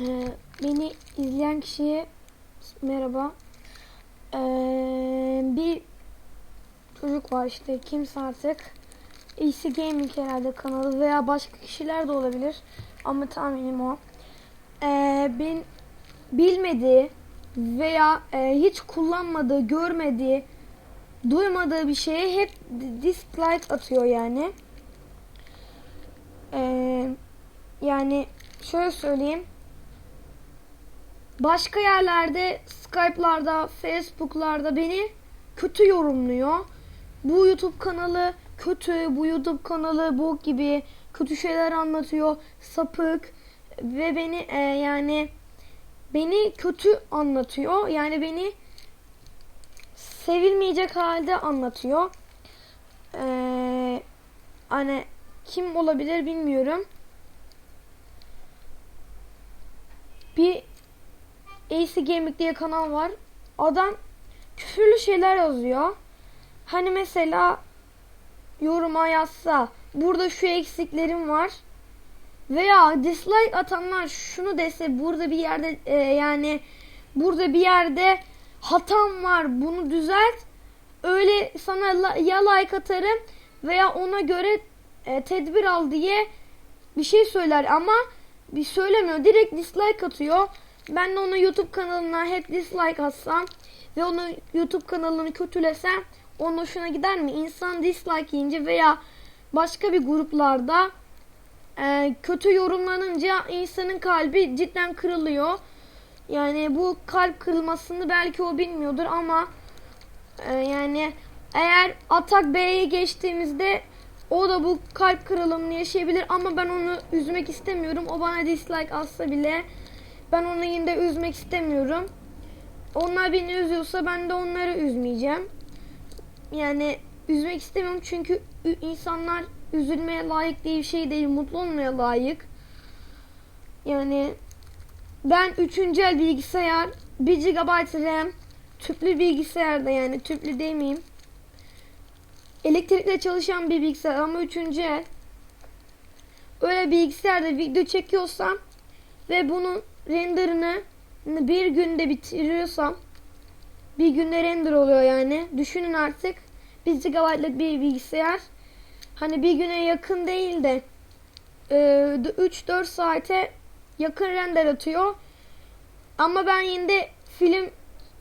Ee, beni izleyen kişiye merhaba. Ee, bir çocuk var işte kimse artık. AC Gaming herhalde kanalı veya başka kişiler de olabilir. Ama tahminim o. Ee, ben bilmediği veya e, hiç kullanmadığı, görmediği, duymadığı bir şeye hep dislike atıyor yani. Ee, yani şöyle söyleyeyim. Başka yerlerde, Skype'larda, Facebook'larda beni kötü yorumluyor. Bu YouTube kanalı kötü, bu YouTube kanalı bok gibi kötü şeyler anlatıyor, sapık ve beni e, yani beni kötü anlatıyor. Yani beni sevilmeyecek halde anlatıyor. Ee, hani kim olabilir bilmiyorum. Bir AC Gaming diye kanal var. Adam küfürlü şeyler yazıyor. Hani mesela yoruma yazsa burada şu eksiklerim var. Veya dislike atanlar şunu dese burada bir yerde e, yani burada bir yerde hatam var bunu düzelt. Öyle sana la- ya like atarım veya ona göre e, tedbir al diye bir şey söyler ama bir söylemiyor. Direkt dislike atıyor. Ben de ona YouTube kanalına hep dislike atsam ve onu YouTube kanalını kötülesem onun hoşuna gider mi? İnsan dislike yiyince veya başka bir gruplarda e, kötü yorumlanınca insanın kalbi cidden kırılıyor. Yani bu kalp kırılmasını belki o bilmiyordur ama e, yani eğer atak B'ye geçtiğimizde o da bu kalp kırılımını yaşayabilir ama ben onu üzmek istemiyorum. O bana dislike atsa bile ben onu yine de üzmek istemiyorum. Onlar beni üzüyorsa ben de onları üzmeyeceğim. Yani üzmek istemiyorum çünkü insanlar üzülmeye layık bir şey değil, mutlu olmaya layık. Yani ben 3. el bilgisayar, 1 GB RAM, tüplü bilgisayarda yani tüplü demeyeyim. Elektrikle çalışan bir bilgisayar ama 3. el. Öyle bilgisayarda video çekiyorsam ve bunun renderını bir günde bitiriyorsam bir günde render oluyor yani. Düşünün artık 1 GB'lık bir bilgisayar hani bir güne yakın değil de e, 3-4 saate yakın render atıyor. Ama ben yine de film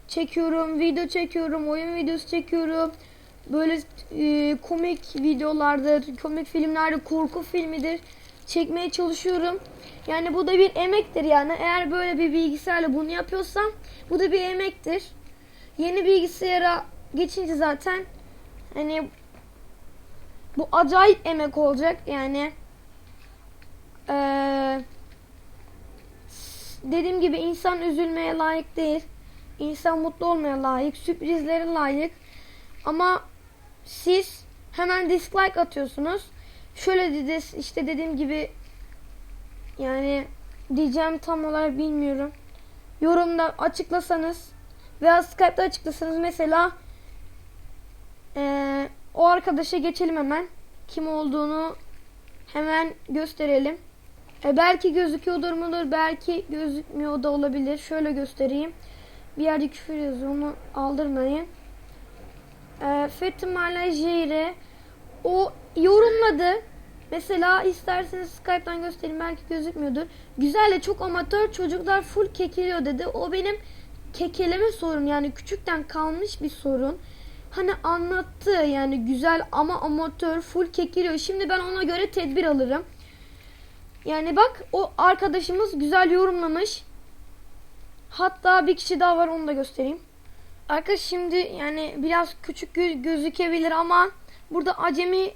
çekiyorum, video çekiyorum, oyun videosu çekiyorum. Böyle e, komik videolardır, komik filmlerde korku filmidir çekmeye çalışıyorum. Yani bu da bir emektir yani. Eğer böyle bir bilgisayarla bunu yapıyorsam bu da bir emektir. Yeni bilgisayara geçince zaten hani bu acayip emek olacak yani. Eee dediğim gibi insan üzülmeye layık değil. İnsan mutlu olmaya layık, sürprizlere layık. Ama siz hemen dislike atıyorsunuz. Şöyle dedi işte dediğim gibi yani diyeceğim tam olarak bilmiyorum. Yorumda açıklasanız veya Skype'da açıklasanız mesela eee, o arkadaşa geçelim hemen. Kim olduğunu hemen gösterelim. E, belki gözüküyordur mudur, belki gözükmüyor da olabilir. Şöyle göstereyim. Bir yerde küfür yazıyor, onu aldırmayın. E, Fetimale Jire o yorumladı. Mesela isterseniz Skype'dan göstereyim belki gözükmüyordur. Güzel de çok amatör çocuklar full kekeliyor dedi. O benim kekeleme sorun yani küçükten kalmış bir sorun. Hani anlattı yani güzel ama amatör full kekeliyor. Şimdi ben ona göre tedbir alırım. Yani bak o arkadaşımız güzel yorumlamış. Hatta bir kişi daha var onu da göstereyim. Arkadaş şimdi yani biraz küçük gö- gözükebilir ama burada acemi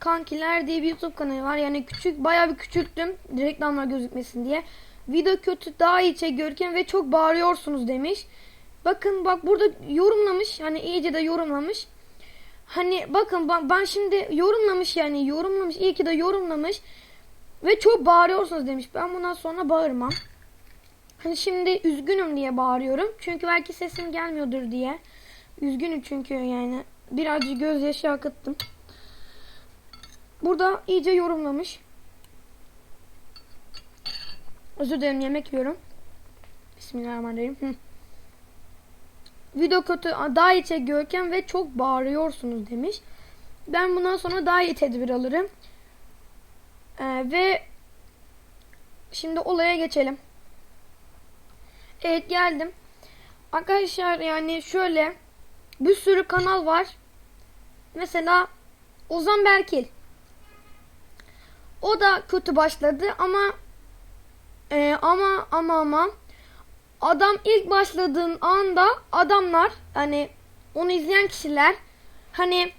kankiler diye bir YouTube kanalı var. Yani küçük bayağı bir küçülttüm reklamlar gözükmesin diye. Video kötü daha iyi çekiyorken ve çok bağırıyorsunuz demiş. Bakın bak burada yorumlamış. Hani iyice de yorumlamış. Hani bakın ben şimdi yorumlamış yani yorumlamış. iyi ki de yorumlamış. Ve çok bağırıyorsunuz demiş. Ben bundan sonra bağırmam. Hani şimdi üzgünüm diye bağırıyorum. Çünkü belki sesim gelmiyordur diye. Üzgünüm çünkü yani. Birazcık gözyaşı akıttım. Burada iyice yorumlamış. Özür dilerim yemek yiyorum. Bismillahirrahmanirrahim. Video kötü daha iyi çekiyorken ve çok bağırıyorsunuz demiş. Ben bundan sonra daha iyi tedbir alırım. Ee, ve şimdi olaya geçelim. Evet geldim. Arkadaşlar yani şöyle bir sürü kanal var. Mesela Ozan Berkil. O da kötü başladı ama e, ama ama ama adam ilk başladığın anda adamlar hani onu izleyen kişiler hani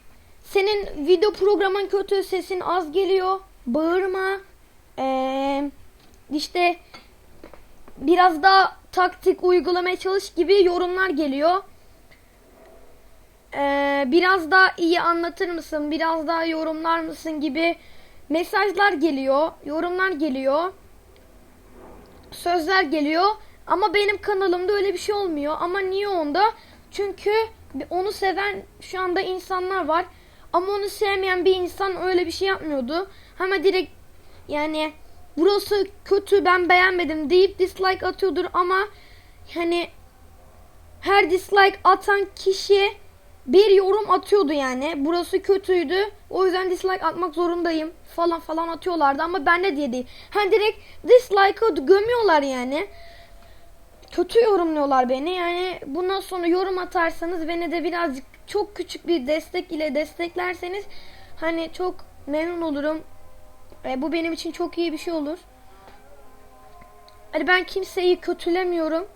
senin video programın kötü sesin az geliyor bağırma e, işte biraz daha taktik uygulamaya çalış gibi yorumlar geliyor. Ee, biraz daha iyi anlatır mısın? Biraz daha yorumlar mısın gibi mesajlar geliyor, yorumlar geliyor. Sözler geliyor ama benim kanalımda öyle bir şey olmuyor. Ama niye onda? Çünkü onu seven şu anda insanlar var. Ama onu sevmeyen bir insan öyle bir şey yapmıyordu. Hemen direkt yani burası kötü ben beğenmedim deyip dislike atıyordur ama hani her dislike atan kişi bir yorum atıyordu yani. Burası kötüydü. O yüzden dislike atmak zorundayım falan falan atıyorlardı ama ben de diye değil. Hani direkt dislike'ı gömüyorlar yani. Kötü yorumluyorlar beni. Yani bundan sonra yorum atarsanız beni de birazcık çok küçük bir destek ile desteklerseniz hani çok memnun olurum. E, bu benim için çok iyi bir şey olur. Hani ben kimseyi kötülemiyorum.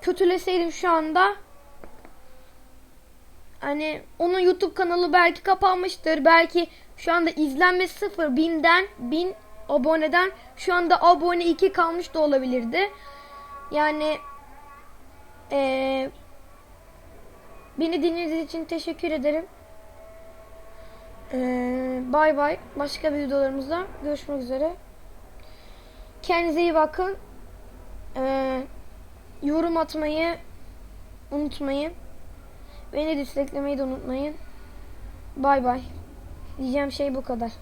Kötüleseydim şu anda hani onun YouTube kanalı belki kapanmıştır. Belki şu anda izlenme sıfır binden bin aboneden şu anda abone 2 kalmış da olabilirdi. Yani ee, beni dinlediğiniz için teşekkür ederim. Ee, bay bay. Başka videolarımızda görüşmek üzere. Kendinize iyi bakın. Ee, yorum atmayı unutmayın. Beni desteklemeyi de unutmayın. Bay bay. Diyeceğim şey bu kadar.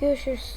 Görüşürüz.